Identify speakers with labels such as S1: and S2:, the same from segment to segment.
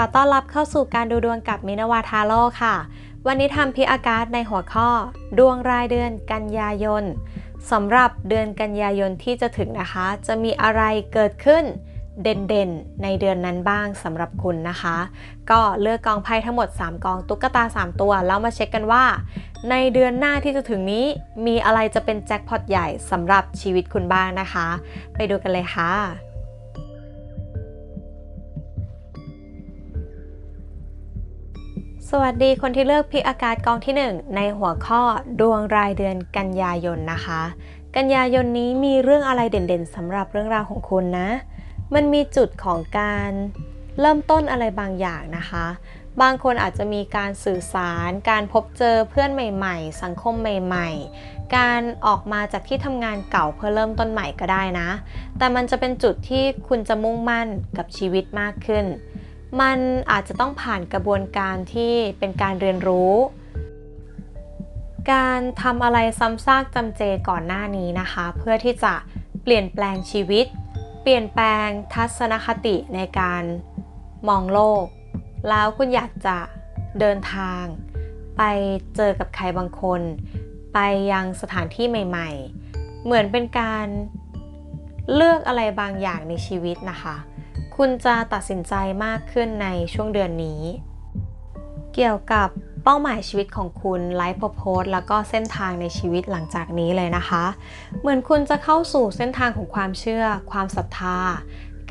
S1: ขอต้อนรับเข้าสู่การดูดวงกับมินาวาทาโร่ค่ะ วันนี้ทำพิอากาศในหัวข้อ ดวงรายเดือนกันยายนสำหรับเดือนกันยายนที่จะถึงนะคะ จะมีอะไรเกิดขึ้นเด่นๆ ในเดือนนั้นบ้างสำหรับคุณนะคะ ก็เลือกกองไพ่ทั้งหมด 3 กองตุ๊กตา 3 ตัว แล้วมาเช็คกันว่า ในเดือนหน้าที่จะถึงนี้ มีอะไรจะเป็นแจ็คพอตใหญ่สำหรับชีวิตคุณบ้างนะคะ ไปดูกันเลยค่ะ สวัสดีคนที่เลือกพิกอากาศกองที่ 1 ในหัวข้อดวงรายเดือนกันยายนนะคะ กันยายนนี้มีเรื่องอะไรเด่นๆสำหรับเรื่องราวของคุณนะ มันมีจุดของการเริ่มต้นอะไรบางอย่างนะคะ บางคนอาจจะมีการสื่อสาร การพบเจอเพื่อนใหม่ๆ สังคมใหม่ๆ การออกมาจากที่ทำงานเก่าเพื่อเริ่มต้นใหม่ก็ได้นะ แต่มันจะเป็นจุดที่คุณจะมุ่งมั่นกับชีวิตมากขึ้น มันอาจจะต้องผ่านกระบวนการที่เป็นการเรียนรู้ การทำอะไรซ้ำซากจำเจก่อนหน้านี้นะคะ เพื่อที่จะเปลี่ยนแปลงชีวิต เปลี่ยนแปลงทัศนคติในการมองโลก แล้วคุณอยากจะเดินทาง ไปเจอกับใครบางคน ไปยังสถานที่ใหม่ ๆ เหมือนเป็นการเลือกอะไรบางอย่างในชีวิตนะคะ คุณจะตัดสินใจมากขึ้นในช่วงเดือนนี้ เกี่ยวกับเป้าหมายชีวิตของคุณไลฟ์โพสแล้วก็เส้นทางในชีวิตหลังจากนี้เลยนะคะ เหมือนคุณจะเข้าสู่เส้นทางของความเชื่อ ความศรัทธา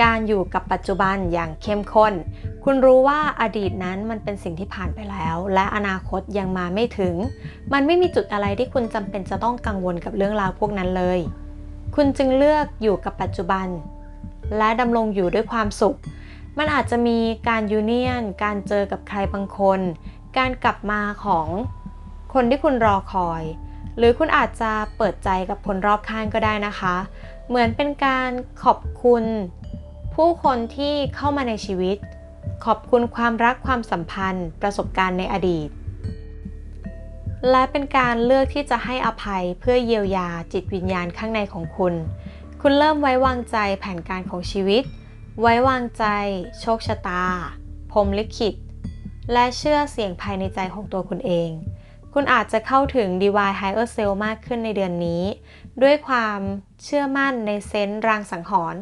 S1: การอยู่กับปัจจุบันอย่างเข้มข้น คุณรู้ว่าอดีตนั้นมันเป็นสิ่งที่ผ่านไปแล้ว และอนาคตยังมาไม่ถึง มันไม่มีจุดอะไรที่คุณจำเป็นจะต้องกังวลกับเรื่องราวพวกนั้นเลย คุณจึงเลือกอยู่กับปัจจุบัน และดำรงอยู่ด้วยความสุข มันอาจจะมีการยูเนียน การเจอกับใครบางคน การกลับมาของคนที่คุณรอคอย หรือคุณอาจจะเปิดใจกับคนรอบข้างก็ได้นะคะ เหมือนเป็นการขอบคุณ ผู้คนที่เข้ามาในชีวิต ขอบคุณความรักความสัมพันธ์ ประสบการณ์ในอดีต และเป็นการเลือกที่จะให้อภัยเพื่อเยียวยาจิตวิญญาณข้างในของคุณ คุณเริ่มไว้วางใจแผนการของชีวิต ไว้วางใจ โชคชะตา พรมลิขิต และเชื่อเสียงภายในใจของตัวคุณเอง คุณอาจจะเข้าถึง Divine Higher Self มากขึ้นในเดือนนี้ ด้วยความเชื่อมั่นในเซนส์รางสังหรณ์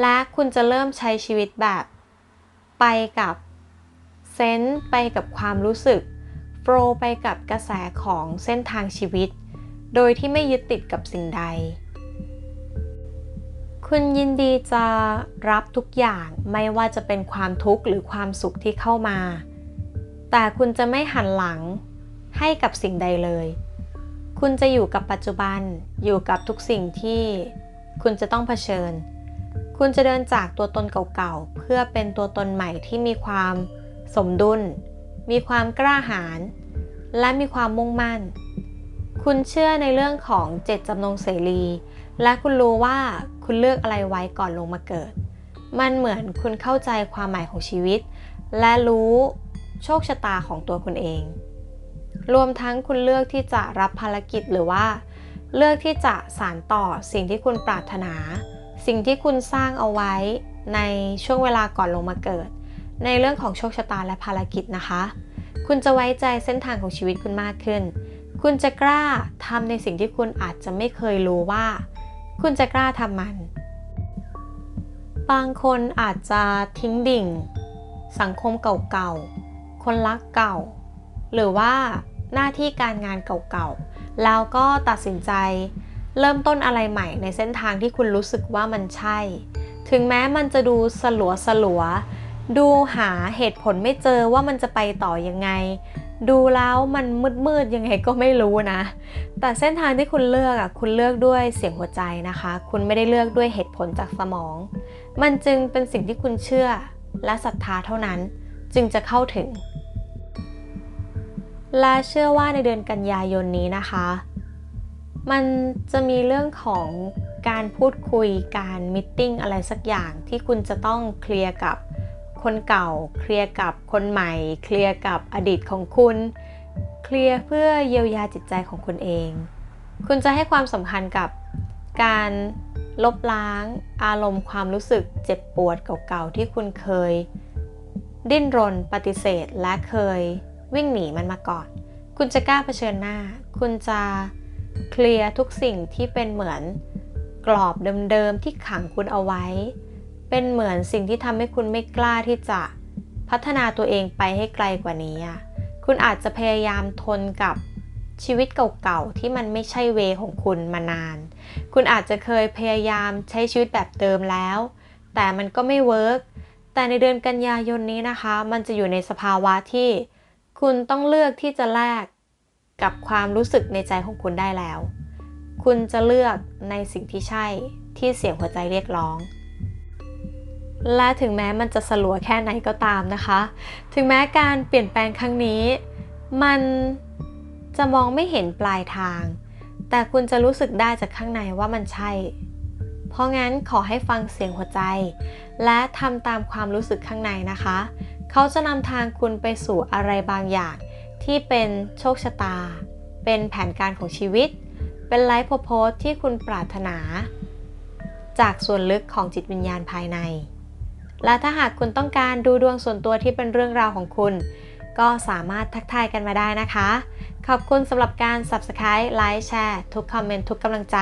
S1: และคุณจะเริ่มใช้ชีวิตแบบ ไปกับเซนส์ไปกับความรู้สึกโฟลไปกับกระแสของเส้นทางชีวิต โดยที่ไม่ยึดติดกับสิ่งใด คุณยินดีจะรับทุกอย่างไม่ว่าจะเป็นความทุกข์หรือความสุขที่เข้ามา แต่คุณจะไม่หันหลังให้กับสิ่งใดเลย คุณจะอยู่กับปัจจุบัน อยู่กับทุกสิ่งที่คุณจะต้องเผชิญ คุณจะเดินจากตัวตนเก่าๆ เพื่อเป็นตัวตนใหม่ที่มีความสมดุล มีความกล้าหาญ และมีความมุ่งมั่น คุณเชื่อในเรื่องของเจตจำนงเสรี และคุณรู้ว่าคุณเลือกอะไรไว้ก่อนลงมาเกิด มันเหมือนคุณเข้าใจความหมายของชีวิต และรู้โชคชะตาของตัวคุณเอง รวมทั้งคุณเลือกที่จะรับภารกิจหรือว่า เลือกที่จะสานต่อสิ่งที่คุณปรารถนา สิ่งที่คุณสร้างเอาไว้ในช่วงเวลาก่อนลงมาเกิด ในเรื่องของโชคชะตาและภารกิจนะคะ คุณจะไว้ใจเส้นทางของชีวิตคุณมากขึ้น คุณจะกล้าทำในสิ่งที่คุณอาจจะไม่เคยรู้ว่า คุณจะกล้าทำมัน บางคนอาจจะทิ้งดิ่ง สังคมเก่าๆ คนรักเก่า หรือว่าหน้าที่การงานเก่าๆ แล้วก็ตัดสินใจเริ่มต้นอะไรใหม่ในเส้นทางที่คุณรู้สึกว่ามันใช่ ถึงแม้มันจะดูสลัวสลัวๆดูหาเหตุผลไม่เจอว่ามันจะไปต่อยังไง ดูแล้วมันมืดๆยังไงก็ไม่รู้นะ แต่เส้นทางที่คุณเลือกอะคุณเลือกด้วยเสียงหัวใจนะคะ คุณไม่ได้เลือกด้วยเหตุผลจากสมอง มันจึงเป็นสิ่งที่คุณเชื่อและศรัทธาเท่านั้น จึงจะเข้าถึง และเชื่อว่าในเดือนกันยายนนี้นะคะ มันจะมีเรื่องของการพูดคุยการมิทติ้งอะไรสักอย่างที่คุณจะต้องเคลียร์กับ คนเก่า เคลียร์กับคนใหม่ เคลียร์กับอดีตของคุณ เคลียร์เพื่อเยียวยาจิตใจของคุณเอง คุณจะให้ความสำคัญกับการลบล้างอารมณ์ความรู้สึกเจ็บปวดเก่าๆที่คุณเคย ดิ้นรนปฏิเสธและเคยวิ่งหนีมันมาก่อน คุณจะกล้าเผชิญหน้า คุณจะเคลียร์ทุกสิ่งที่เป็นเหมือนกรอบเดิมๆที่ขังคุณเอาไว้ เป็นเหมือนสิ่งที่ทำให้คุณไม่กล้าที่จะพัฒนาตัวเองไปให้ไกลกว่านี้อะคุณอาจจะพยายามทนกับชีวิตเก่าๆที่มันไม่ใช่เวของคุณมานาน คุณอาจจะเคยพยายามใช้ชีวิตแบบเดิมแล้ว แต่มันก็ไม่เวิร์กแต่ในเดือนกันยายนนี้นะคะ มันจะอยู่ในสภาวะที่ คุณต้องเลือกที่จะแลกกับความรู้สึกในใจของคุณได้แล้ว คุณจะเลือกในสิ่งที่ใช่ที่เสียงหัวใจเรียกร้อง และถึงแม้มันจะสลัวแค่ไหนก็ตามนะคะ ถึงแม้การเปลี่ยนแปลงครั้งนี้ มันจะมองไม่เห็นปลายทาง แต่คุณจะรู้สึกได้จากข้างในว่ามันใช่ เพราะงั้นขอให้ฟังเสียงหัวใจ และทำตามความรู้สึกข้างในนะคะ เขาจะนำทางคุณไปสู่อะไรบางอย่าง ที่เป็นโชคชะตา เป็นแผนการของชีวิต เป็นไลฟ์โพสที่คุณปรารถนา จากส่วนลึกของจิตวิญญาณภายใน และถ้าหากคุณต้องการดูดวงส่วนตัวที่เป็นเรื่องราวของคุณ ก็สามารถทักทายกันมาได้นะคะ ขอบคุณสำหรับการ Subscribe ไลค์แชร์ทุกคอมเมนต์ทุกกำลังใจ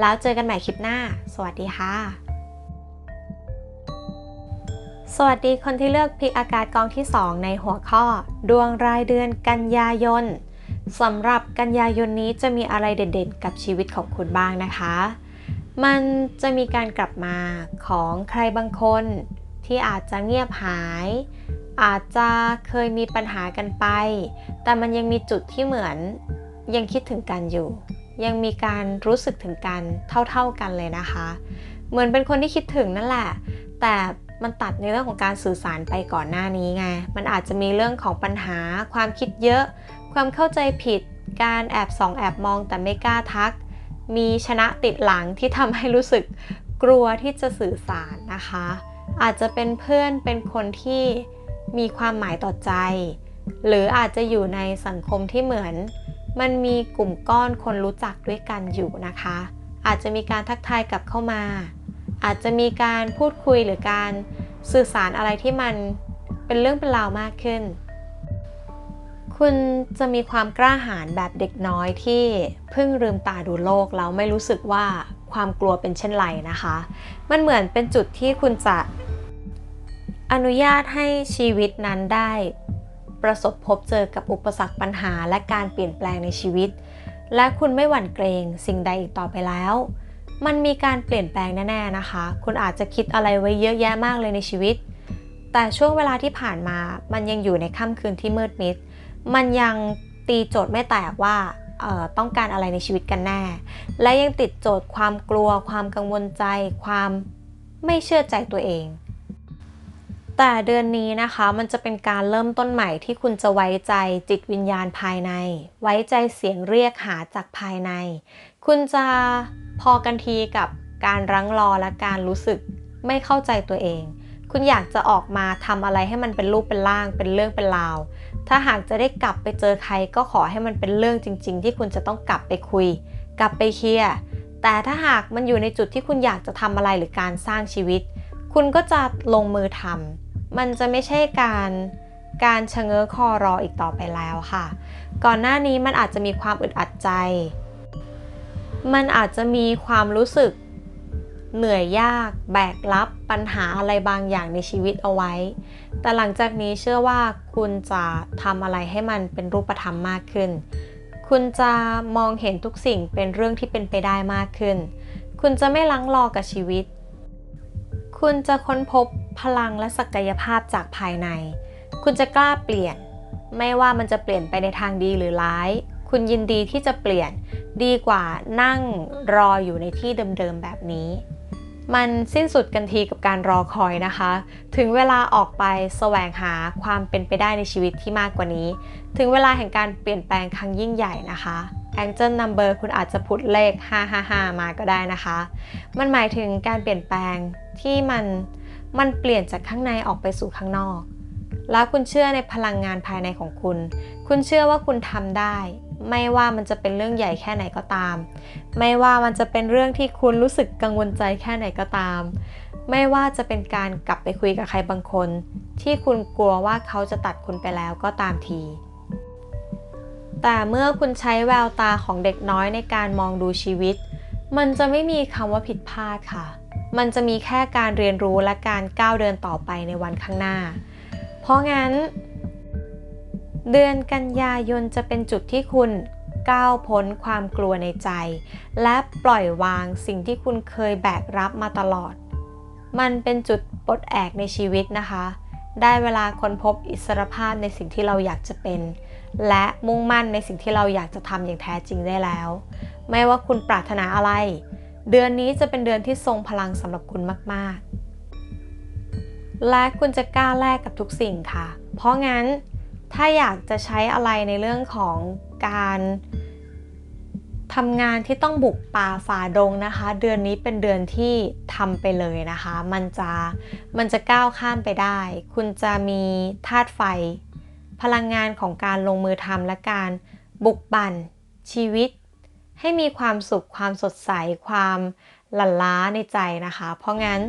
S1: แล้วเจอกันใหม่คลิปหน้า สวัสดีค่ะ สวัสดีคนที่เลือกพิกอากาศกองที่ 2 ในหัวข้อ ดวงรายเดือนกันยายนสำหรับกันยายนนี้จะมีอะไรเด่นๆ กับชีวิตของคุณบ้างนะคะ มันจะมีการกลับมาของใครบางคน ที่อาจจะเงียบหาย อาจจะเคยมีปัญหากันไป แต่มันยังมีจุดที่เหมือนยังคิดถึงกันอยู่ ยังมีการรู้สึกถึงกันเท่าๆกันเลยนะคะ เหมือนเป็นคนที่คิดถึงนั่นแหละ แต่มันตัดในเรื่องของการสื่อสารไปก่อนหน้านี้ไง มันอาจจะมีเรื่องของปัญหา ความคิดเยอะ ความเข้าใจผิด การแอบส่องแอบมองแต่ไม่กล้าทัก มีชนะติดหลังที่ทำให้รู้สึกกลัวที่จะสื่อสารนะคะ อาจจะเป็นเพื่อนเป็นคนที่มีความหมายต่อใจ หรืออาจจะอยู่ในสังคมที่เหมือน มันมีกลุ่มก้อนคนรู้จักด้วยกันอยู่นะคะ อาจจะมีการทักทายกลับเข้ามา อาจจะมีการพูดคุยหรือการสื่อสารอะไรที่มันเป็นเรื่องเป็นราวมากขึ้น คุณจะมีความกล้าหาญแบบเด็กน้อยที่เพิ่งลืมตาดูโลกแล้วไม่รู้สึกว่า ความกลัวเป็นเช่นไรนะคะ มันเหมือนเป็นจุดที่คุณจะอนุญาตให้ชีวิตนั้นได้ ประสบพบเจอกับอุปสรรคปัญหาและการเปลี่ยนแปลงในชีวิต และคุณไม่หวั่นเกรงสิ่งใดอีกต่อไปแล้ว มันมีการเปลี่ยนแปลงแน่ๆนะคะ คุณอาจจะคิดอะไรไว้เยอะแยะมากเลยในชีวิต แต่ช่วงเวลาที่ผ่านมา มันยังอยู่ในค่ำคืนที่มืดมิด มันยังตีโจทย์ไม่แตกว่า ต้องการอะไรในชีวิตกันแน่ และยังติดโจทย์ความกลัว ความกังวลใจ ความไม่เชื่อใจตัวเอง แต่เดือนนี้นะคะมันจะเป็นการเริ่มต้นใหม่ที่คุณจะไว้ใจจิตวิญญาณภายใน ไว้ใจเสียงเรียกหาจากภายใน คุณจะพอกันทีกับการรั้งรอและการรู้สึกไม่เข้าใจตัวเอง คุณอยากจะออกมาทำอะไรให้มันเป็นรูปเป็นร่างเป็นเรื่องเป็นราว ถ้าหากจะได้กลับไปเจอใครก็ขอให้มันเป็นเรื่องจริง ๆ ที่คุณจะต้องกลับไปคุย กลับไปเคลียร์แต่ถ้าหากมันอยู่ในจุดที่คุณอยากจะทำอะไรหรือการสร้างชีวิต คุณก็จะลงมือทำมันจะไม่ใช่การการชะเง้อคอรออีกต่อไปแล้วค่ะ ก่อนหน้านี้มันอาจจะมีความอึดอัดใจ มันอาจจะมีความรู้สึก เหนื่อยยาก แบกรับปัญหาอะไรบางอย่างในชีวิตเอาไว้ แต่หลังจากนี้เชื่อว่าคุณจะทำอะไรให้มันเป็นรูปธรรมมากขึ้น คุณจะมองเห็นทุกสิ่งเป็นเรื่องที่เป็นไปได้มากขึ้น คุณจะไม่ลังรอกับชีวิต คุณจะค้นพบพลังและศักยภาพจากภายใน คุณจะกล้าเปลี่ยน ไม่ว่ามันจะเปลี่ยนไปในทางดีหรือร้าย คุณยินดีที่จะเปลี่ยนดีกว่านั่งรออยู่ในที่เดิมๆแบบนี้ มันสิ้นสุดกันทีกับการรอคอยนะคะ ถึงเวลาออกไปแสวงหาความเป็นไปได้ในชีวิตที่มากกว่านี้ ถึงเวลาแห่งการเปลี่ยนแปลงครั้งยิ่งใหญ่นะคะ Angel Number คุณอาจจะพุดเลข 555 มาก็ได้นะคะ มันหมายถึงการเปลี่ยนแปลงที่มันมันเปลี่ยนจากข้างในออกไปสู่ข้างนอก แล้วคุณเชื่อในพลังงานภายในของคุณ คุณเชื่อว่าคุณทำได้ ไม่ว่ามันจะเป็นเรื่องใหญ่แค่ไหนก็ตาม ไม่ว่ามันจะเป็นเรื่องที่คุณรู้สึกกังวลใจแค่ไหนก็ตาม ไม่ว่าจะเป็นการกลับไปคุยกับใครบางคน ที่คุณกลัวว่าเขาจะตัดคุณไปแล้วก็ตามที แต่เมื่อคุณใช้แววตาของเด็กน้อยในการมองดูชีวิต มันจะไม่มีคำว่าผิดพลาดค่ะ มันจะมีแค่การเรียนรู้และการก้าวเดินต่อไปในวันข้างหน้า เพราะงั้น เดือนกันยายนจะเป็นจุดที่คุณ ก้าวพ้นความกลัวในใจ และปล่อยวางสิ่งที่คุณเคยแบกรับมาตลอด มันเป็นจุดปลดแอกในชีวิตนะคะ ได้เวลาค้นพบอิสรภาพในสิ่งที่เราอยากจะเป็น และมุ่งมั่นในสิ่งที่เราอยากจะทำอย่างแท้จริงได้แล้ว ไม่ว่าคุณปรารถนาอะไร เดือนนี้จะเป็นเดือนที่ทรงพลังสำหรับคุณมาก ๆ และคุณจะกล้าแลกกับทุกสิ่งค่ะ เพราะงั้นถ้าอยากจะใช้อะไรในเรื่องของการ ทำงานที่ต้องบุกป่าฝ่าดงนะคะ เดือนนี้เป็นเดือนที่ทำไปเลยนะคะ มันจะมันจะก้าวข้ามไปได้ คุณจะมีธาตุไฟ พลังงานของการลงมือทำและการบุกบั่นชีวิต ให้มีความสุขความสดใสความหลั่นล้าในใจนะคะ เพราะงั้น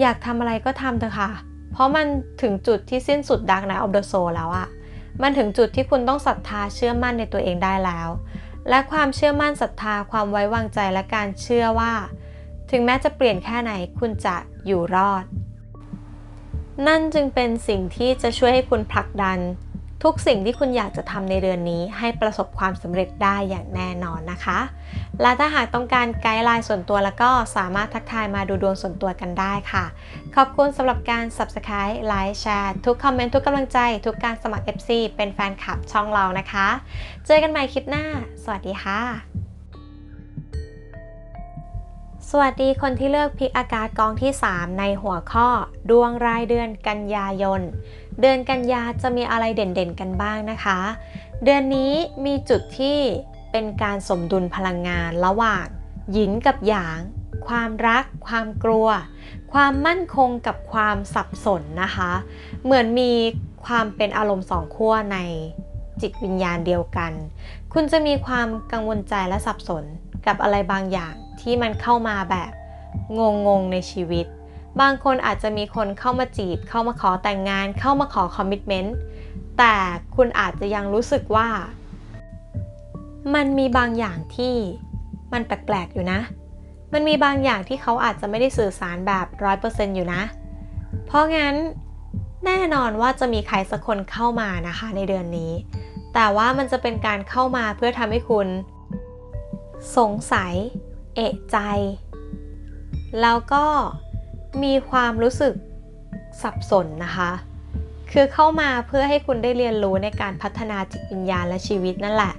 S1: อยากทำอะไรก็ทำเถอะค่ะ เพราะมันถึงจุดที่สิ้นสุดดักนะออฟเดอะโซแล้วอะมันถึงจุดที่คุณต้องศรัทธาเชื่อมั่นในตัวเองได้แล้ว และความเชื่อมั่นศรัทธาความไว้วางใจและการเชื่อว่า ถึงแม้จะเปลี่ยนแค่ไหนคุณจะอยู่รอด นั่นจึงเป็นสิ่งที่จะช่วยให้คุณผลักดัน ทุกสิ่งที่คุณอยากจะทำในเดือนนี้ให้ประสบความสำเร็จได้อย่างแน่นอนนะคะ และถ้าหากต้องการไกด์ไลน์ส่วนตัวแล้วก็สามารถทักทายมาดูดวงส่วนตัวกันได้ค่ะ ขอบคุณสำหรับการ Subscribe ไลค์แชร์ทุกคอมเมนต์ทุกกำลังใจ ทุกการสมัคร FC เป็นแฟนคลับช่องเรานะคะ เจอกันใหม่คลิปหน้า สวัสดีค่ะ สวัสดีคนที่เลือกพิกอากาศกองที่ 3 ในหัวข้อ ดวงรายเดือนกันยายน เดือนกันยาจะมีอะไรเด่นๆกันบ้างนะคะ เดือนนี้มีจุดที่เป็นการสมดุลพลังงานระหว่างหยินกับหยาง ความรัก ความกลัว ความมั่นคงกับความสับสนนะคะ เหมือนมีความเป็นอารมณ์สองขั้วในจิตวิญญาณเดียวกัน คุณจะมีความกังวลใจและสับสนกับอะไรบางอย่างที่มันเข้ามาแบบงงๆในชีวิต บางคนอาจจะมีคนเข้ามาจีบ เข้ามาขอแต่งงาน เข้ามาขอคอมมิชเมนต์ แต่คุณอาจจะยังรู้สึกว่า มันมีบางอย่างที่มันแปลกๆอยู่นะ มันมีบางอย่างที่เขาอาจจะไม่ได้สื่อสารแบบร้อยเปอร์เซ็นต์อยู่นะ เพราะงั้นแน่นอนว่าจะมีใครสักคนเข้ามานะคะในเดือนนี้ แต่ว่ามันจะเป็นการเข้ามาเพื่อทำให้คุณ สงสัย เอะใจ แล้วก็ มีความรู้สึกสับสนนะคะ คือเข้ามาเพื่อให้คุณได้เรียนรู้ในการพัฒนาจิตวิญญาณและชีวิตนั่นแหละ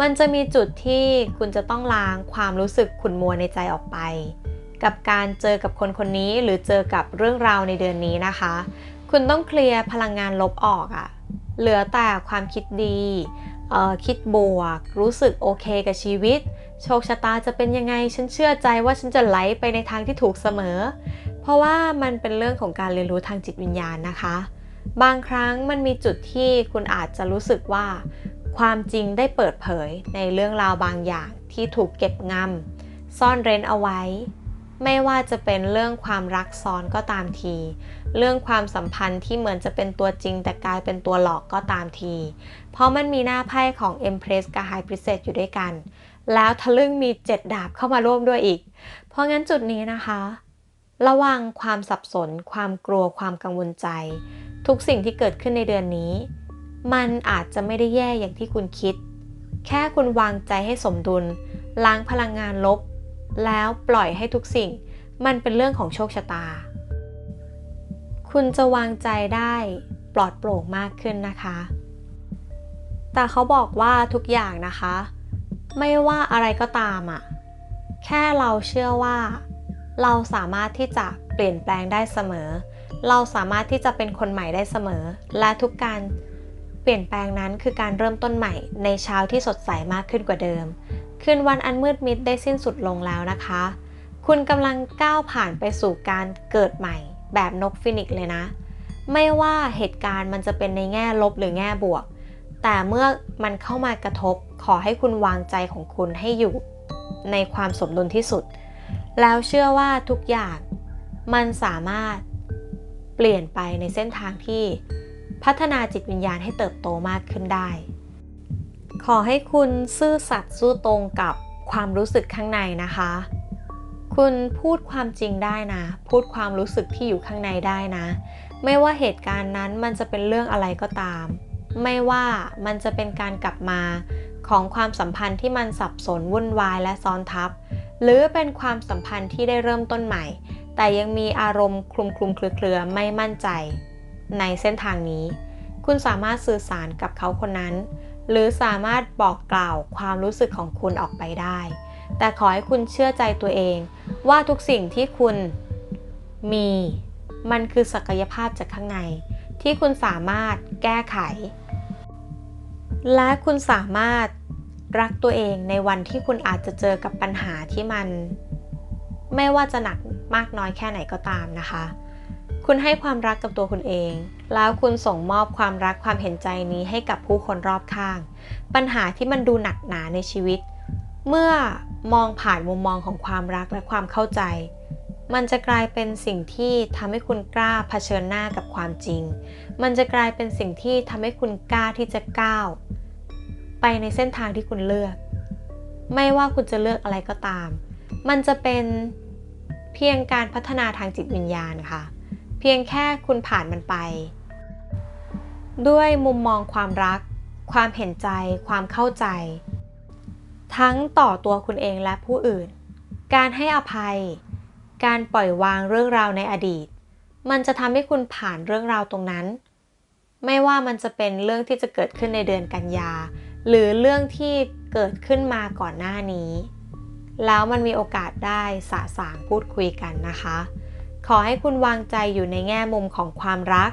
S1: มันจะมีจุดที่คุณจะต้องล้างความรู้สึกขุ่นมัวในใจออกไป กับการเจอกับคนคนนี้หรือเจอกับเรื่องราวในเดือนนี้นะคะ คุณต้องเคลียร์พลังงานลบออกอะเหลือแต่ความคิดดีคิดบวก รู้สึกโอเคกับชีวิต โชคชะตาจะเป็นยังไง ฉันเชื่อใจว่าฉันจะไหลไปในทางที่ถูกเสมอ เพราะว่ามันเป็นเรื่องของการเรียนรู้ทางจิตวิญญาณนะคะ บางครั้งมันมีจุดที่คุณอาจจะรู้สึกว่า ความจริงได้เปิดเผยในเรื่องราวบางอย่างที่ถูกเก็บงำซ่อนเร้นเอาไว้ ไม่ว่าจะเป็นเรื่องความรักซ้อนก็ตามที เรื่องความสัมพันธ์ที่เหมือนจะเป็นตัวจริง แต่กลายเป็นตัวหลอกก็ตามที เพราะมันมีหน้าไพ่ของ Empress กับ High Priestess อยู่ด้วยกัน แล้วทะลึ่งมีเจ็ดดาบเข้ามาร่วมด้วยอีก เพราะงั้นจุดนี้นะคะ ระวังความสับสน ความกลัวความกังวลใจ ทุกสิ่งที่เกิดขึ้นในเดือนนี้ มันอาจจะไม่ได้แย่อย่างที่คุณคิด แค่คุณวางใจให้สมดุล ล้างพลังงานลบ แล้วปล่อยให้ทุกสิ่ง มันเป็นเรื่องของโชคชะตา คุณจะวางใจได้ปลอดโปร่งมากขึ้นนะคะ แต่เขาบอกว่าทุกอย่างนะคะ ไม่ว่าอะไรก็ตามอะ่ะ แค่เราเชื่อว่า เราสามารถที่จะเปลี่ยนแปลงได้เสมอ เราสามารถที่จะเป็นคนใหม่ได้เสมอ และทุกการเปลี่ยนแปลงนั้นคือการเริ่มต้นใหม่ในเช้าที่สดใสมากขึ้นกว่าเดิม คืนวันอันมืดมิดได้สิ้นสุดลงแล้วนะคะ คุณกำลังก้าวผ่านไปสู่การเกิดใหม่ แบบนกฟินิกเลยนะ ไม่ว่าเหตุการณ์มันจะเป็นในแง่ลบหรือแง่บวก แต่เมื่อมันเข้ามากระทบขอให้คุณวางใจของคุณให้อยู่ ในความสมดุลที่สุด แล้วเชื่อว่าทุกอย่างมันสามารถเปลี่ยนไปในเส้นทางที่พัฒนาจิตวิญญาณให้เติบโตมากขึ้นได้ ขอให้คุณซื่อสัตย์สู้ตรงกับความรู้สึกข้างในนะคะ คุณพูดความจริงได้นะ พูดความรู้สึกที่อยู่ข้างในได้นะ ไม่ว่าเหตุการณ์นั้นมันจะเป็นเรื่องอะไรก็ตาม ไม่ว่ามันจะเป็นการกลับมาของความสัมพันธ์ที่มันสับสนวุ่นวายและซ้อนทับ หรือเป็นความสัมพันธ์ที่ได้เริ่มต้นใหม่ แต่ยังมีอารมณ์คลุมคลุมเครือเครือไม่มั่นใจ ในเส้นทางนี้ คุณสามารถสื่อสารกับเขาคนนั้น หรือสามารถบอกกล่าวความรู้สึกของคุณออกไปได้ แต่ขอให้คุณเชื่อใจตัวเอง ว่าทุกสิ่งที่คุณมี มันคือศักยภาพจากข้างใน ที่คุณสามารถแก้ไข และคุณสามารถ รักตัวเองในวันที่คุณอาจจะเจอกับปัญหาที่มัน ไม่ว่าจะหนักมากน้อยแค่ไหนก็ตามนะคะ คุณให้ความรักกับตัวคุณเอง แล้วคุณส่งมอบความรักความเห็นใจนี้ให้กับผู้คนรอบข้าง ปัญหาที่มันดูหนักหนาในชีวิต เมื่อมองผ่านมุมมองของความรักและความเข้าใจ มันจะกลายเป็นสิ่งที่ทำให้คุณกล้าเผชิญหน้ากับความจริง มันจะกลายเป็นสิ่งที่ทำให้คุณกล้าที่จะก้าว ไปในเส้นทางที่คุณเลือก ไม่ว่าคุณจะเลือกอะไรก็ตาม มันจะเป็นเพียงการพัฒนาทางจิตวิญญาณค่ะ เพียงแค่คุณผ่านมันไป ด้วยมุมมองความรัก ความเห็นใจ ความเข้าใจ ทั้งต่อตัวคุณเองและผู้อื่น การให้อภัย การปล่อยวางเรื่องราวในอดีต มันจะทำให้คุณผ่านเรื่องราวตรงนั้น ไม่ว่ามันจะเป็นเรื่องที่จะเกิดขึ้นในเดือนกันยา หรือเรื่องที่เกิดขึ้นมาก่อนหน้านี้ แล้วมันมีโอกาสได้สะสางพูดคุยกันนะคะ ขอให้คุณวางใจอยู่ในแง่มุมของความรัก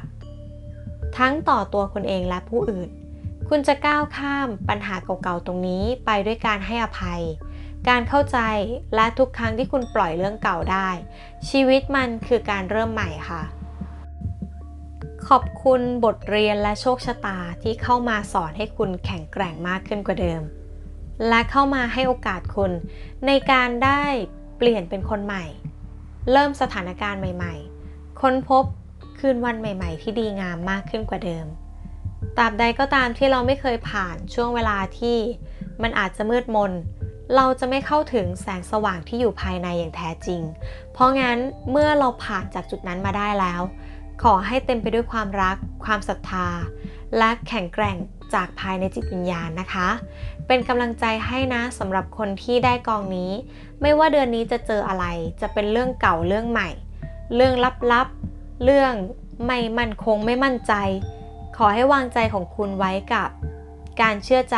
S1: ทั้งต่อตัวคุณเองและผู้อื่น คุณจะก้าวข้ามปัญหาเก่าๆตรงนี้ไปด้วยการให้อภัย การเข้าใจและทุกครั้งที่คุณปล่อยเรื่องเก่าได้ ชีวิตมันคือการเริ่มใหม่ค่ะ ขอบคุณบทเรียนและโชคชะตาที่เข้ามาสอนให้คุณแข็งแกร่งมากขึ้นกว่าเดิม และเข้ามาให้โอกาสคุณในการได้เปลี่ยนเป็นคนใหม่ เริ่มสถานการณ์ใหม่ ๆ ค้นพบคืนวันใหม่ ๆ ที่ดีงามมากขึ้นกว่าเดิม ตราบใดก็ตามที่เราไม่เคยผ่านช่วงเวลาที่มันอาจจะมืดมน เราจะไม่เข้าถึงแสงสว่างที่อยู่ภายในอย่างแท้จริง เพราะงั้นเมื่อเราผ่านจากจุดนั้นมาได้แล้ว ขอให้เต็มไปด้วยความรัก ความศรัทธา และแข็งแกร่งจากภายในจิตวิญญาณนะคะ เป็นกำลังใจให้นะสำหรับคนที่ได้กองนี้ ไม่ว่าเดือนนี้จะเจออะไร จะเป็นเรื่องเก่าเรื่องใหม่ เรื่องลับๆ เรื่องไม่มั่นคงไม่มั่นใจ ขอให้วางใจของคุณไว้กับการเชื่อใจ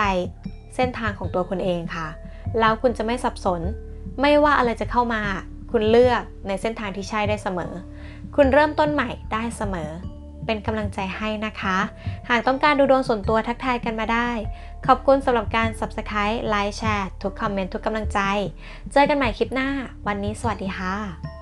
S1: เส้นทางของตัวคุณเองค่ะ แล้วคุณจะไม่สับสน ไม่ว่าอะไรจะเข้ามา คุณเลือกในเส้นทางที่ใช่ได้เสมอ คุณเริ่มต้นใหม่ได้เสมอ เป็นกำลังใจให้นะคะ หากต้องการดูดวงส่วนตัวทักทายกันมาได้ ขอบคุณสำหรับการ Subscribe ไลค์แชร์ทุกคอมเมนต์ทุกกำลังใจ เจอกันใหม่คลิปหน้า วันนี้สวัสดีค่ะ